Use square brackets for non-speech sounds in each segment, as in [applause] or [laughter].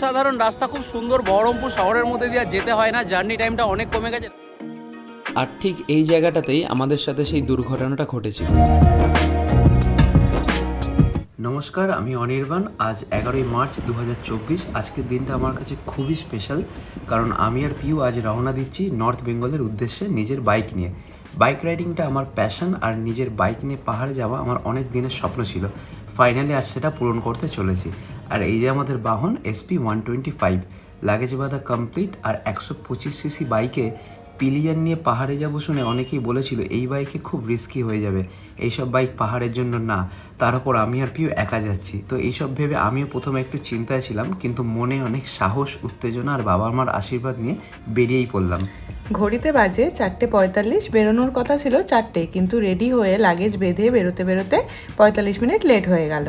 সাধারণ রাস্তা খুব সুন্দর বহরমপুর শহরের মধ্যে দিয়ে আর যেতে হয় না জার্নি টাইমটা অনেক কমে গেছে। আর ঠিক এই জায়গাটাতেই আমাদের সাথে সেই দুর্ঘটনাটা ঘটেছিল। নমস্কার আমি অনির্বাণ। আজ এগারোই মার্চ দু হাজার চব্বিশ। আজকের দিনটা আমার কাছে খুবই স্পেশাল কারণ আমি আর পিউ আজ রওনা দিচ্ছি নর্থ বেঙ্গলের উদ্দেশ্যে নিজের বাইক নিয়ে। বাইক রাইডিংটা আমার প্যাশন আর নিজের বাইক নিয়ে পাহাড়ে যাওয়া আমার অনেক দিনের স্বপ্ন ছিল। ফাইনালি আজ সেটা পূরণ করতে চলেছি। আর এই যে আমাদের বাহন SP one twenty five luggage বাঁধা কমপ্লিট আর একশো পঁচিশ সিসি বাইকে পিলিয়ান নিয়ে পাহাড়ে যাব শুনে অনেকেই বলেছিল এই বাইকে খুব রিস্কি হয়ে যাবে। এইসব বাইক পাহাড়ের জন্য না। তার উপর আমি আর পিউ একা যাচ্ছি। তো এইসব ভেবে আমিও প্রথমে একটু চিন্তায় ছিলাম কিন্তু মনে অনেক সাহস উত্তেজনা আর বাবা মার আশীর্বাদ নিয়ে বেরিয়েই পড়লাম। ঘড়িতে বাজে চারটে পঁয়তাল্লিশ। বেরোনোর কথা ছিল চারটে কিন্তু রেডি হয়ে লাগেজ বেঁধে বেরোতে বেরোতে পঁয়তাল্লিশ মিনিট লেট হয়ে গেল।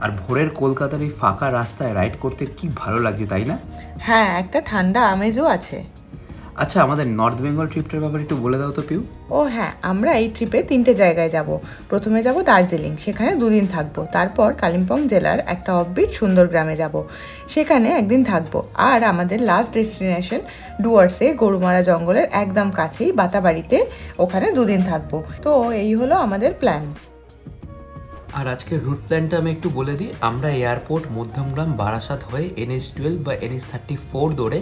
আর ভোরের কলকাতার এই ফাঁকা রাস্তায় রাইড করতে কি ভালো লাগছে তাই না? হ্যাঁ একটা ঠান্ডা আমেজও আছে। আচ্ছা আমাদের নর্থ বেঙ্গল ট্রিপটার ব্যাপারে একটু বলে দাও তো পিউ ও হ্যাঁ আমরা এই ট্রিপে তিনটে জায়গায় যাব। প্রথমে যাব দার্জিলিং, সেখানে দুদিন থাকব। তারপর কালিম্পং জেলার একটা অফবিট সুন্দর গ্রামে যাব। সেখানে একদিন থাকব। আর আমাদের লাস্ট ডেস্টিনেশন ডুয়ার্সে গরুমারা জঙ্গলের একদম কাছেই বাতাবাড়িতে ওখানে দুদিন থাকব। তো এই হলো আমাদের প্ল্যান আর আজকের রুট প্ল্যানটা আমি একটু বলে দিই। আমরা এয়ারপোর্ট মধ্যমগ্রাম, বারাসাত হয়ে এনএস টুয়েলভ বা এনএস থার্টি ফোর দৌড়ে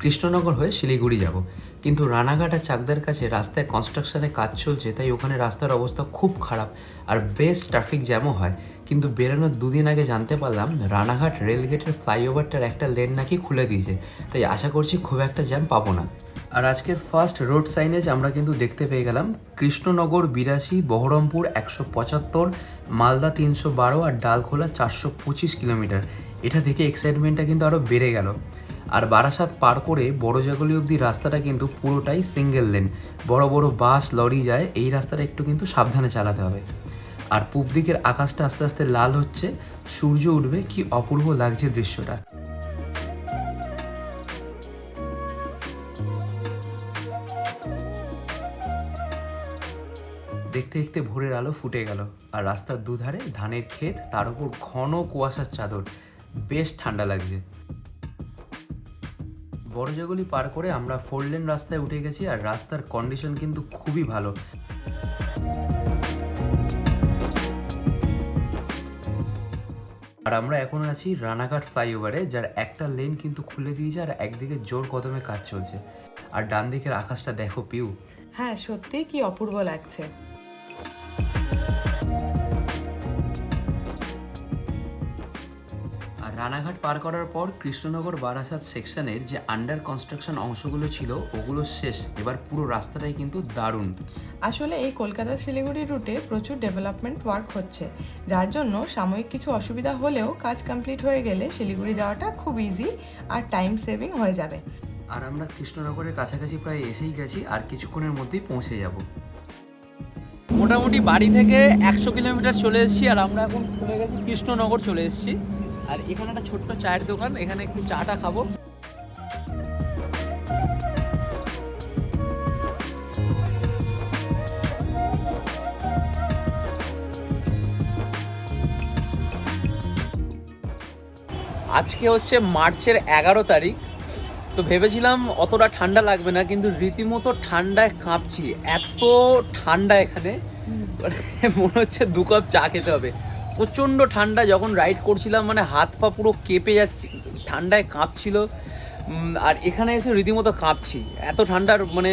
কৃষ্ণনগর হয়ে শিলিগুড়ি যাব। কিন্তু রানাঘাট আর চাকদার কাছে রাস্তায় কনস্ট্রাকশনে কাজ চলছে, তাই ওখানে রাস্তার অবস্থা খুব খারাপ আর বেশ ট্রাফিক জ্যামও হয়। কিন্তু বেরোনোর দুদিন আগে জানতে পারলাম, রানাঘাট রেলগেটের ফ্লাইওভারটার একটা লেন নাকি খুলে দিয়েছে। তাই আশা করছি খুব একটা জ্যাম পাবো না। আর আজকের ফার্স্ট রোড সাইনেজ আমরা কিন্তু দেখতে পেয়ে গেলাম কৃষ্ণনগর বিরাশি, বহরমপুর একশো পঁচাত্তর, মালদা তিনশো বারো আর ডালখোলা চারশো পঁচিশ কিলোমিটার। এটা দেখে এক্সাইটমেন্টটা কিন্তু আরও বেড়ে গেল। আর বারাসাত পার করে বড়জাগলি অবধি রাস্তাটা কিন্তু পুরোটাই সিঙ্গেল লেন বড় বড় বাস, লরি যায়, এই রাস্তাটা একটু কিন্তু সাবধানে চালাতে হবে। আর পূব দিকের আকাশটা আস্তে আস্তে লাল হচ্ছে, সূর্য উঠবে, কি অপূর্ব লাগছে দৃশ্যটা। দেখতে দেখতে ভোরের আলো ফুটে গেল, আর রাস্তার দুধারে ধানের ক্ষেত, তার উপর ঘন কুয়াশার চাদর। বেশ ঠান্ডা লাগছে। বড়জাগুলি পার করে আমরা ফোর লেন রাস্তায় উঠে গেছি, আর রাস্তার কন্ডিশন কিন্তু খুবই ভালো। আর আমরা এখন আছি রানাঘাট ফ্লাইওভারে, যার একটা লেন কিন্তু খুলে দিয়েছে, আর একদিকে জোর কদমে কাজ চলছে। আর ডান দিকের আকাশটা দেখো পিউ। হ্যাঁ সত্যি কি অপূর্ব লাগছে। রানাঘাট পার করার পর কৃষ্ণনগর বারাসাত সেকশনের যে আন্ডার কনস্ট্রাকশন অংশগুলো ছিল ওগুলো শেষ। এবার পুরো রাস্তাটাই কিন্তু দারুণ। আসলে এই কলকাতা শিলিগুড়ি রুটে প্রচুর ডেভেলপমেন্ট ওয়ার্ক হচ্ছে। যার জন্য সাময়িক কিছু অসুবিধা হলেও কাজ কমপ্লিট হয়ে গেলে শিলিগুড়ি যাওয়াটা খুব ইজি আর টাইম সেভিং হয়ে যাবে। আর আমরা কৃষ্ণনগরের কাছাকাছি প্রায় এসেই গেছি আর কিছুক্ষণের মধ্যেই পৌঁছে যাব। মোটামুটি বাড়ি থেকে একশো কিলোমিটার চলে এসেছি আর আমরা এখন চলে গেছি কৃষ্ণনগর চলে এসেছি। আর এখানে একটা ছোট্ট চায়ের দোকান এখানে একটু চাটা খাব। আজকে হচ্ছে মার্চের এগারো তারিখ। তো ভেবেছিলাম অতটা ঠান্ডা লাগবে না কিন্তু রীতিমতো ঠান্ডায় কাঁপছি। এত ঠান্ডা এখানে। মানে মনে হচ্ছে দু কাপ চা খেতে হবে। প্রচণ্ড ঠান্ডা যখন রাইড করছিলাম মানে হাত পা পুরো কেঁপে যাচ্ছে ঠান্ডায় কাঁপছিল। আর এখানে এসে রীতিমতো কাঁপছি। এত ঠান্ডার মানে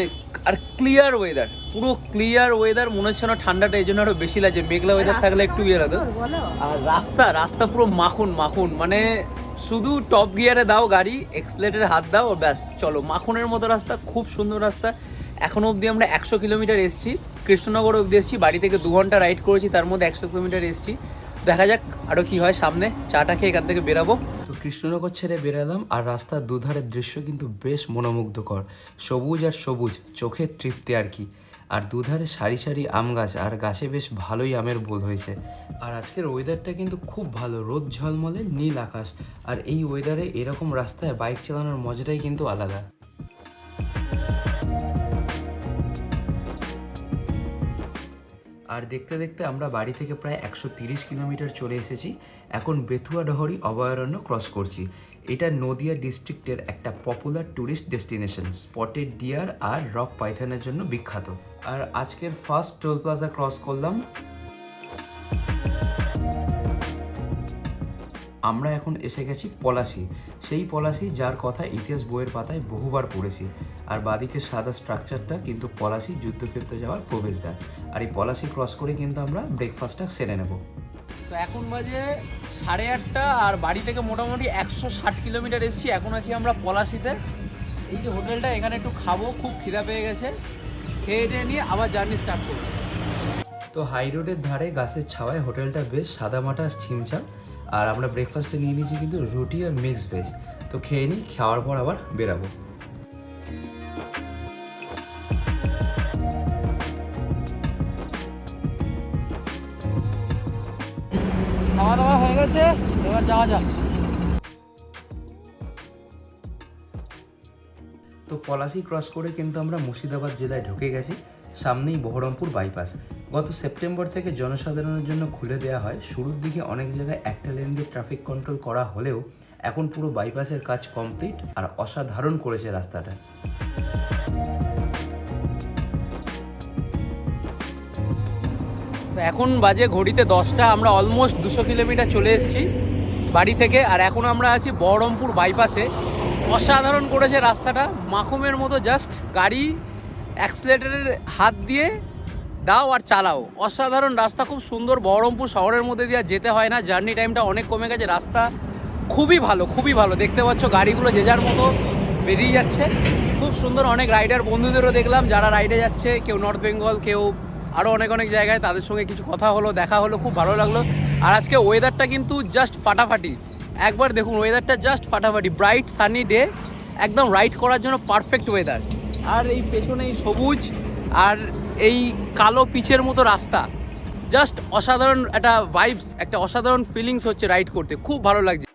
আর ক্লিয়ার ওয়েদার পুরো ক্লিয়ার ওয়েদার মনে হচ্ছে না ঠান্ডাটা এই জন্য আরও বেশি লাগছে। মেঘলা ওয়েদার থাকলে একটু ইয়ে লাগতো। আর রাস্তা রাস্তা পুরো মাখন মাখন মানে শুধু টপ গিয়ারে দাও গাড়ি এক্সলেটারে হাত দাও ও ব্যাস চলো। মাখনের মতো রাস্তা খুব সুন্দর রাস্তা। এখনও অবধি আমরা একশো কিলোমিটার এসেছি। কৃষ্ণনগর অবধি এসেছি। বাড়ি থেকে দু ঘণ্টা রাইড করেছি তার মধ্যে একশো কিলোমিটার এসেছি। দেখা যাক আরও কি হয় সামনে। চাটা খেয়ে এখান থেকে বেরাবো। তো কৃষ্ণনগর ছেড়ে বেরালাম আর রাস্তার দুধারের দৃশ্য কিন্তু বেশ মনোমুগ্ধকর। সবুজ আর সবুজ চোখের তৃপ্তি আর কি। আর দুধারে সারি সারি আম গাছ, আর গাছে বেশ ভালোই আমের বোধ হয়েছে। আর আজকের ওয়েদারটা কিন্তু খুব ভালো, রোদ ঝলমলে নীল আকাশ। আর এই ওয়েদারে এরকম রাস্তায় বাইক চালানোর মজাটাই কিন্তু আলাদা। আর দেখতে দেখতে আমরা বাড়ি থেকে প্রায় একশো তিরিশ কিলোমিটার চলে এসেছি। এখন বেথুয়া ডহরি অভয়ারণ্য ক্রস করছি। এটা নদিয়া ডিস্ট্রিক্টের একটা popular tourist destination spotted deer আর রক পাইথানের জন্য বিখ্যাত। আর আজকের ফার্স্ট টোল প্লাজা ক্রস করলাম আমরা এখন এসে গেছি পলাশি। সেই পলাশি যার কথা ইতিহাস বইয়ের পাতায় বহুবার পড়েছি। আর বাদিকে সাদা স্ট্রাকচারটা কিন্তু পলাশি যুদ্ধক্ষেত্রে যাওয়ার প্রবেশদ্বার। আর এই পলাশি ক্রস করে কিন্তু আমরা ব্রেকফাস্টটা সেরে নেব। তো এখন বাজে সাড়ে আটটা আর বাড়ি থেকে মোটামুটি একশো ষাট কিলোমিটার এসেছি। এখন আছি আমরা পলাশিতে। এই যে হোটেলটা এখানে একটু খাব খুব খিদা পেয়ে গেছে। খেয়ে টেয়ে নিয়ে আবার জার্নি স্টার্ট করব। তো হাই রোডের ধারে গাছের ছাওয়ায় হোটেলটা বেশ সাদামাটা ছিমছাম। আর আমরা ব্রেকফাস্টে নিয়ে নিয়েছি কিন্তু রুটি আর মিক্স ভেজ তো খেয়ে নিই খাওয়ার পর আবার বেরাবো। খাওয়া দাওয়া হয়ে গেছে এবার যাওয়া যাক। তো পলাশি ক্রস করে কিন্তু আমরা মুর্শিদাবাদ জেলায় ঢুকে গেছি। সামনেই বহরমপুর বাইপাস। গত সেপ্টেম্বর থেকে জনসাধারণের জন্য খুলে দেওয়া হয়। শুরুর দিকে অনেক জায়গায় একটা লেন দিয়ে ট্রাফিক কন্ট্রোল করা হলেও এখন পুরো বাইপাসের কাজ কমপ্লিট আর অসাধারণ করেছে রাস্তাটা। এখন বাজে ঘড়িতে দশটা, আমরা অলমোস্ট দুশো কিলোমিটার চলে এসেছি বাড়ি থেকে আর এখন আমরা আছি বহরমপুর বাইপাসে। অসাধারণ করেছে রাস্তাটা। মাখুমের মতো জাস্ট গাড়ি অ্যাক্সিলেটারের হাত দিয়ে দাও আর চালাও। অসাধারণ রাস্তা, খুব সুন্দর বহরমপুর শহরের মধ্যে দিয়ে যেতে হয় না। জার্নি টাইমটা অনেক কমে গেছে। রাস্তা খুবই ভালো খুবই ভালো। দেখতে পাচ্ছ গাড়িগুলো যে যার মতো বেরিয়ে যাচ্ছে। খুব সুন্দর, অনেক রাইডার বন্ধুদেরও দেখলাম যারা রাইডে যাচ্ছে। কেউ নর্থ বেঙ্গল কেউ আরও অনেক অনেক জায়গায়। তাদের সঙ্গে কিছু কথা হলো, দেখা হলো, খুব ভালো লাগল। আর আজকে ওয়েদারটা কিন্তু জাস্ট ফাটাফাটি। একবার দেখুন ওয়েদারটা জাস্ট ফাটাফাটি। ব্রাইট সানি ডে একদম রাইড করার জন্য পারফেক্ট ওয়েদার আর এই পেছনে এই সবুজ আর এই কালো পিচের মতো রাস্তা। জাস্ট অসাধারণ একটা ভাইবস একটা অসাধারণ ফিলিংস হচ্ছে রাইড করতে। খুব ভালো লাগছে।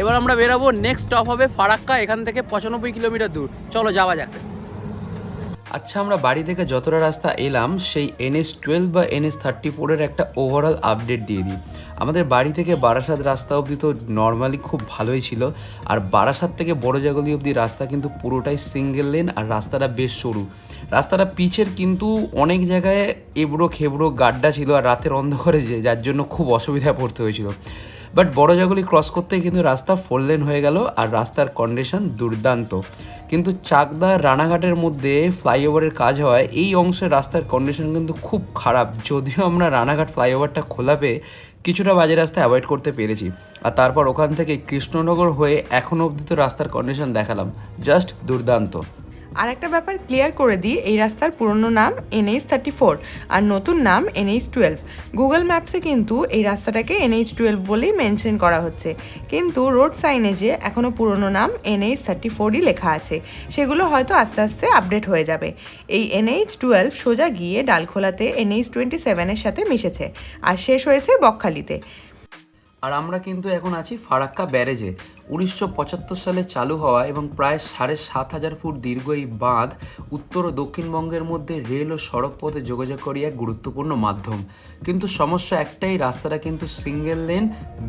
এবার আমরা বেরাবো নেক্সট স্টপ হবে ফারাক্কা, এখান থেকে পঁচানব্বই কিলোমিটার দূর। চলো, যাওয়া যাক। আচ্ছা আমরা বাড়ি থেকে যতটা রাস্তা এলাম, সেই এনএস টুয়েলভ বা এনএস থার্টি ফোরের একটা ওভারঅল আপডেট দিয়ে দিই। আমাদের বাড়ি থেকে বারাসাত রাস্তা অবধি তো নর্মালি খুব ভালোই ছিল। আর বারাসাত থেকে বড় জাগলি অবধি রাস্তা কিন্তু পুরোটাই সিঙ্গেল লেন আর রাস্তাটা বেশ সরু। রাস্তাটা পিচের কিন্তু অনেক জায়গায় এবড়ো খেবড়ো গাড্ডা ছিল আর রাতের অন্ধকারে যে, যার জন্য খুব অসুবিধায় পড়তে হয়েছিল। বাট বড় জাগুলি ক্রস করতেই কিন্তু রাস্তা ফোর লেন হয়ে গেল আর রাস্তার কন্ডিশন দুর্দান্ত। কিন্তু চাকদা রানাঘাটের মধ্যে ফ্লাইওভারের কাজ হওয়ায় এই অংশের রাস্তার কন্ডিশন কিন্তু খুব খারাপ। যদিও আমরা রানাঘাট ফ্লাইওভারটা খোলা পেয়ে কিছুটা বাজে রাস্তা অ্যাভয়েড করতে পেরেছি। আর তারপর ওখান থেকে কৃষ্ণনগর হয়ে এখন অবধি তো রাস্তার কন্ডিশন দেখালাম। জাস্ট দুর্দান্ত। আর একটা ব্যাপার ক্লিয়ার করে দিই, এই রাস্তার পুরনো নাম এনএইচ থার্টি ফোর আর নতুন নাম এনএইচ টুয়েলভ গুগল ম্যাপসে কিন্তু এই রাস্তাটাকে এনএইচ টুয়েলভ বলেই মেনশন করা হচ্ছে। কিন্তু রোড সাইনেজে এখনও পুরনো নাম এনএইচ থার্টি ফোরই লেখা আছে, সেগুলো হয়তো আস্তে আস্তে আপডেট হয়ে যাবে। এই এনএইচ টুয়েলভ সোজা গিয়ে ডালখোলাতে এনএইচ টোয়েন্টি সেভেনের সাথে মিশেছে আর শেষ হয়েছে বকখালিতে। আর আমরা কিন্তু এখন আছি ফারাক্কা ব্যারেজে। উনিশশো পঁচাত্তর সালে চালু হওয়া এবং প্রায় সাড়ে সাত হাজার ফুট দীর্ঘ এই বাঁধ উত্তর ও দক্ষিণবঙ্গের মধ্যে রেল ও সড়ক পথে যোগাযোগ করি এক গুরুত্বপূর্ণ মাধ্যম। কিন্তু সমস্যা একটাই, রাস্তাটা কিন্তু সিঙ্গেল লেন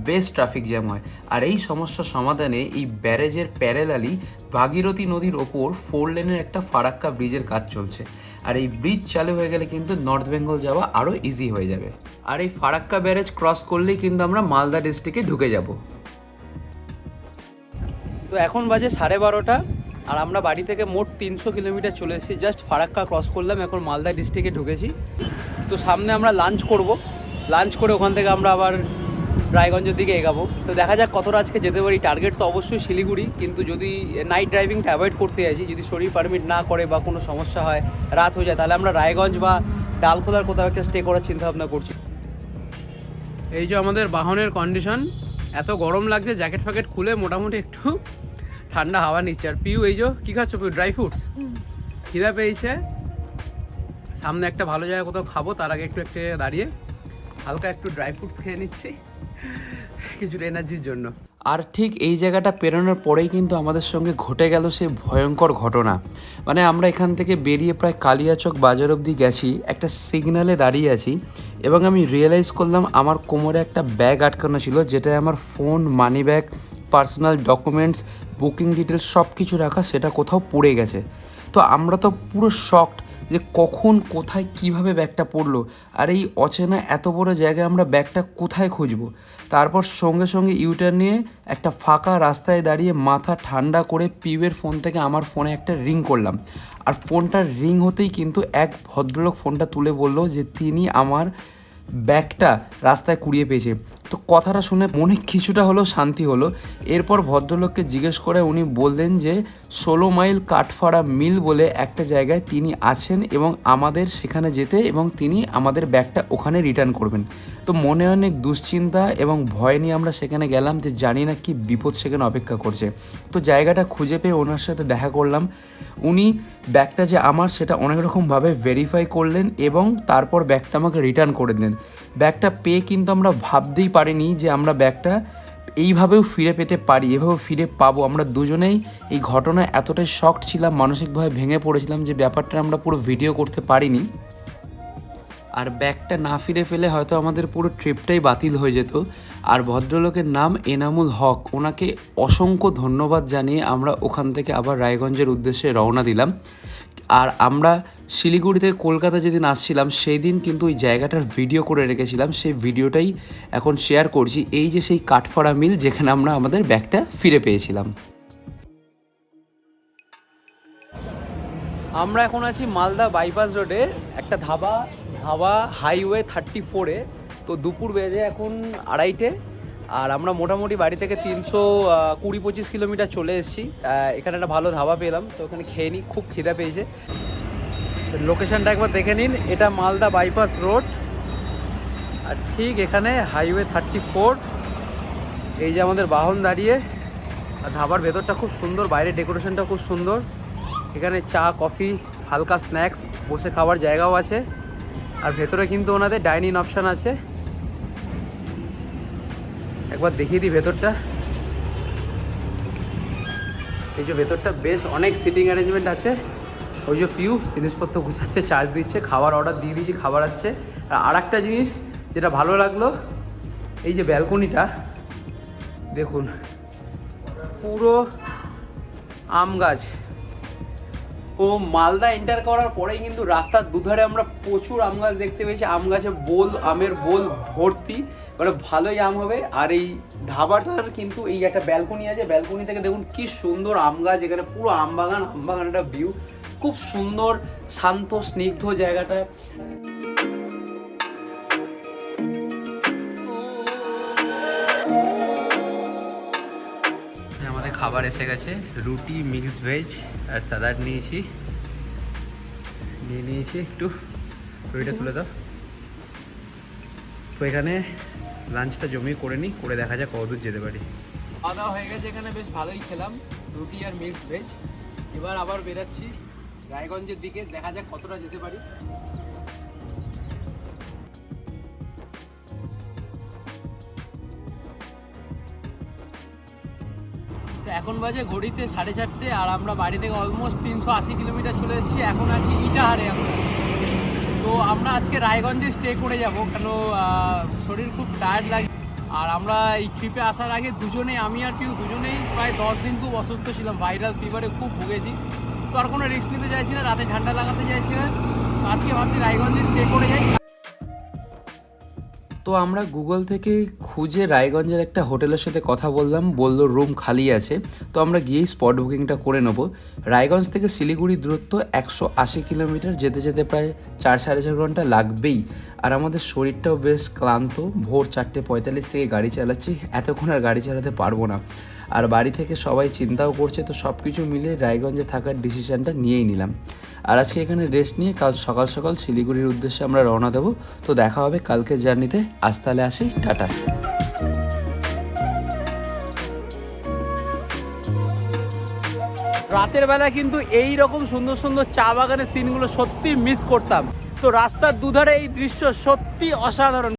বেশ ট্রাফিক জ্যাম হয়। আর এই সমস্যা সমাধানে এই ব্যারেজের প্যারেলালি ভাগীরথী নদীর ওপর ফোর লেনের একটা ফারাক্কা ব্রিজের কাজ চলছে। আর এই ব্রিজ চালু হয়ে গেলে কিন্তু নর্থ বেঙ্গল যাওয়া আরও ইজি হয়ে যাবে। আর এই ফারাক্কা ব্যারেজ ক্রস করলেই কিন্তু আমরা মালদা ডিস্ট্রিক্টে ঢুকে যাব। তো এখন বাজে সাড়ে বারোটা, আর আমরা বাড়ি থেকে মোট তিনশো কিলোমিটার চলে এসেছি। জাস্ট ফারাক্কা ক্রস করলাম, এখন মালদা ডিস্ট্রিক্টে ঢুকেছি। তো সামনে আমরা লাঞ্চ করব। লাঞ্চ করে ওখান থেকে আমরা আবার রায়গঞ্জের দিকে এগাবো। তো দেখা যাক কতটা আজকে যেতে পারি। টার্গেট তো অবশ্যই শিলিগুড়ি, কিন্তু যদি নাইট ড্রাইভিংটা অ্যাভয়েড করতে চাইছি যদি শরীর পারমিট না করে বা কোনো সমস্যা হয়, রাত হয়ে যায়, তাহলে আমরা রায়গঞ্জ বা ডালখোলার কোথাও একটা স্টে করার চিন্তা ভাবনা করছি। এই যে আমাদের বাহনের কন্ডিশন এত গরম লাগছে জ্যাকেট ফ্যাকেট খুলে মোটামুটি একটু ঠান্ডা হাওয়া নিচ্ছে। আর পিউ এই যে কী খাচ্ছ পিউ? ড্রাই ফ্রুটস খিদা পেয়েছে। সামনে একটা ভালো জায়গা কোথাও খাব তার আগে একটু একটু দাঁড়িয়ে হালকা একটু ড্রাই ফ্রুটস খেয়ে নিচ্ছি [laughs] কিছুটা এনার্জির জন্য। আর ঠিক এই জায়গাটা পেরোনোর পরেই কিন্তু আমাদের সঙ্গে ঘটে গেল সেই ভয়ঙ্কর ঘটনা। মানে আমরা এখান থেকে বেরিয়ে প্রায় কালিয়াচক বাজার অবধি গেছি, একটা সিগন্যালে দাঁড়িয়ে আছি এবং আমি রিয়েলাইজ করলাম আমার কোমরে একটা ব্যাগ আটকানো ছিল যেটায় আমার phone money bag personal documents booking details সব কিছু রাখা সেটা কোথাও পড়ে গেছে। তো আমরা তো পুরো শকড যে কখন, কোথায়, কীভাবে ব্যাগটা পড়ল। আর এই অচেনা এত বড় জায়গায় আমরা ব্যাগটা কোথায় খুঁজবো? তারপর সঙ্গে সঙ্গে ইউটার নিয়ে একটা ফাঁকা রাস্তায় দাঁড়িয়ে মাথা ঠান্ডা করে পিউয়ের ফোন থেকে আমার ফোনে একটা রিং করলাম। আর ফোনটার রিং হতেই কিন্তু এক ভদ্রলোক ফোনটা তুলে বলল যে, তিনি আমার ব্যাগটা রাস্তায় কুড়িয়ে পেয়েছে। তো কথাটা শুনে মনে কিছুটা হলেও শান্তি হলো। এরপর ভদ্রলোককে জিজ্ঞেস করে উনি বললেন যে, ষোলো মাইল কাঠফাড়া মিল বলে একটা জায়গায় তিনি আছেন এবং আমাদের সেখানে যেতে এবং তিনি আমাদের ব্যাগটা ওখানে রিটার্ন করবেন। তো মনে অনেক দুশ্চিন্তা এবং ভয় নিয়ে আমরা সেখানে গেলাম যে জানি না কি বিপদ সেখানে অপেক্ষা করছে। তো জায়গাটা খুঁজে পেয়ে ওনার সাথে দেখা করলাম। উনি ব্যাগটা যে আমার সেটা অনেক রকমভাবে ভেরিফাই করলেন এবং তারপর ব্যাগটা আমাকে রিটার্ন করে দিলেন। ব্যাগটা পেয়ে কিন্তু আমরা ভাবতেই পারিনি যে আমরা ব্যাগটা এইভাবেও ফিরে পেতে পারি, এভাবেও ফিরে পাবো। আমরা দুজনেই এই ঘটনা এতটাই শকড ছিলাম, মানসিকভাবে ভেঙে পড়েছিলাম যে ব্যাপারটা আমরা পুরো ভিডিও করতে পারিনি। আর ব্যাগটা না ফিরে ফেলে হয়তো আমাদের পুরো ট্রিপটাই বাতিল হয়ে যেত। আর ভদ্রলোকের নাম এনামুল হক, ওনাকে অসংখ্য ধন্যবাদ জানিয়ে আমরা ওখান থেকে আবার রায়গঞ্জের উদ্দেশ্যে রওনা দিলাম। আর আমরা শিলিগুড়ি থেকে কলকাতা যেদিন আসছিলাম সেই দিন কিন্তু ওই জায়গাটার ভিডিও করে রেখেছিলাম। সেই ভিডিওটাই এখন শেয়ার করছি। এই যে সেই কাঠফাড়া মিল, যেখানে আমরা আমাদের ব্যাগটা ফিরে পেয়েছিলাম। আমরা এখন আছি মালদা বাইপাস রোডে একটা ধাবা ধাবা হাইওয়ে থার্টি ফোরে তো দুপুর বেজে এখন আড়াইটে। আর আমরা মোটামুটি বাড়ি থেকে তিনশো কুড়ি, পঁচিশ কিলোমিটার চলে এসেছি। এখানে একটা ভালো ধাবা পেলাম, তো ওখানে খেয়ে নিই, খুব খিদা পেয়েছে। লোকেশনটা একবার দেখে নিন, এটা মালদা বাইপাস রোড আর ঠিক এখানে হাইওয়ে থার্টি ফোর এই যে আমাদের বাহন দাঁড়িয়ে। আর ধাবার ভেতরটা খুব সুন্দর বাইরে ডেকোরেশনটা খুব সুন্দর। এখানে চা, কফি, হালকা স্ন্যাক্স বসে খাওয়ার জায়গাও আছে। আর ভেতরে কিন্তু ওনাদের ডাইনিং অপশান আছে। একবার দেখিয়ে দিই ভেতরটা। এই যে ভেতরটা বেশ অনেক সিটিং অ্যারেঞ্জমেন্ট আছে। ওই যে পিউ জিনিসপত্র গুছাচ্ছে চার্জ দিচ্ছে, খাবার অর্ডার দিয়ে দিয়েছি, খাবার আসছে। আর আর একটা জিনিস যেটা ভালো লাগল, এই যে ব্যালকনিটা দেখুন, পুরো আম গাছ। ও মালদা এন্টার করার পরেই কিন্তু রাস্তার দুধারে আমরা প্রচুর আম গাছ দেখতে পেয়েছি। আম গাছে বোল, আমের বোল ভর্তি। মানে ভালোই আম হবে। আর এই ধাবাটার কিন্তু এই একটা ব্যালকনি আছে। ব্যালকনি থেকে দেখুন কি সুন্দর আম গাছ। এখানে পুরো আম বাগান আম বাগান একটা ভিউ খুব সুন্দর, শান্ত, স্নিগ্ধ জায়গাটা খাবার এসে গেছে। রুটি মিক্স ভেজ আর স্যালাড নিয়েছি। নিয়ে নিয়েছি একটু। রুটিটা তুলে দাও। তো এখানে লাঞ্চটা জমিয়ে করে নিই, করে দেখা যাক কতদূর যেতে পারি। খাওয়া দাওয়া হয়ে গেছে, এখানে বেশ ভালোই খেলাম। রুটি আর মিক্সড ভেজ। এবার আবার বেরাচ্ছি রায়গঞ্জের দিকে, দেখা যাক কতটা যেতে পারি। এখন বাজে ঘড়িতে সাড়ে চারটে আর আমরা বাড়ি থেকে অলমোস্ট তিনশো আশি কিলোমিটার চলে এসেছি। এখন আছি ইটাহারে আমরা। তো আমরা আজকে রায়গঞ্জে স্টে করে যাব কেন শরীর খুব টায়ার্ড লাগে আর আমরা এই ট্রিপে আসার আগে দুজনেই, আমি আর পিউ দুজনেই প্রায় দশ দিন খুব অসুস্থ ছিলাম ভাইরাল ফিভারে খুব ভুগেছি। তো আর কোনো রিস্ক নিতে চাইছি না, রাতে ঠান্ডা লাগাতে চাইছি না। আজকে ভাবছি রায়গঞ্জে স্টে করে যাই। তো আমরা গুগল থেকে খুঁজে রায়গঞ্জের একটা হোটেলের সাথে কথা বললাম, বলল রুম খালি আছে, তো আমরা গিয়েই স্পট বুকিংটা করে নেব। রায়গঞ্জ থেকে শিলিগুড়ি দূরত্ব একশো আশি কিলোমিটার, যেতে যেতে প্রায় চার সাড়ে চার ঘণ্টা লাগবেই। আর আমাদের শরীরটাও বেশ ক্লান্ত। ভোর চারটে পঁয়তাল্লিশ থেকে গাড়ি চালাচ্ছি, এতক্ষণ আর গাড়ি চালাতে পারব না। আর বাড়ি থেকে সবাই চিন্তাও করছে, তো সব কিছু মিলে রায়গঞ্জে থাকার ডিসিশানটা নিয়েই নিলাম। আর আজকে এখানে রেস্ট নিয়ে কাল সকাল সকাল শিলিগুড়ির উদ্দেশ্যে আমরা রওনা দেবো। তো দেখা হবে কালকের জার্নিতে। আজ তাহলে আসি, টাটা। রাতের বেলা কিন্তু এই রকম সুন্দর সুন্দর চা বাগানের সিনগুলো সত্যি মিস করতাম। তো রাস্তার দুধারে এই দৃশ্য সত্যি অসাধারণ।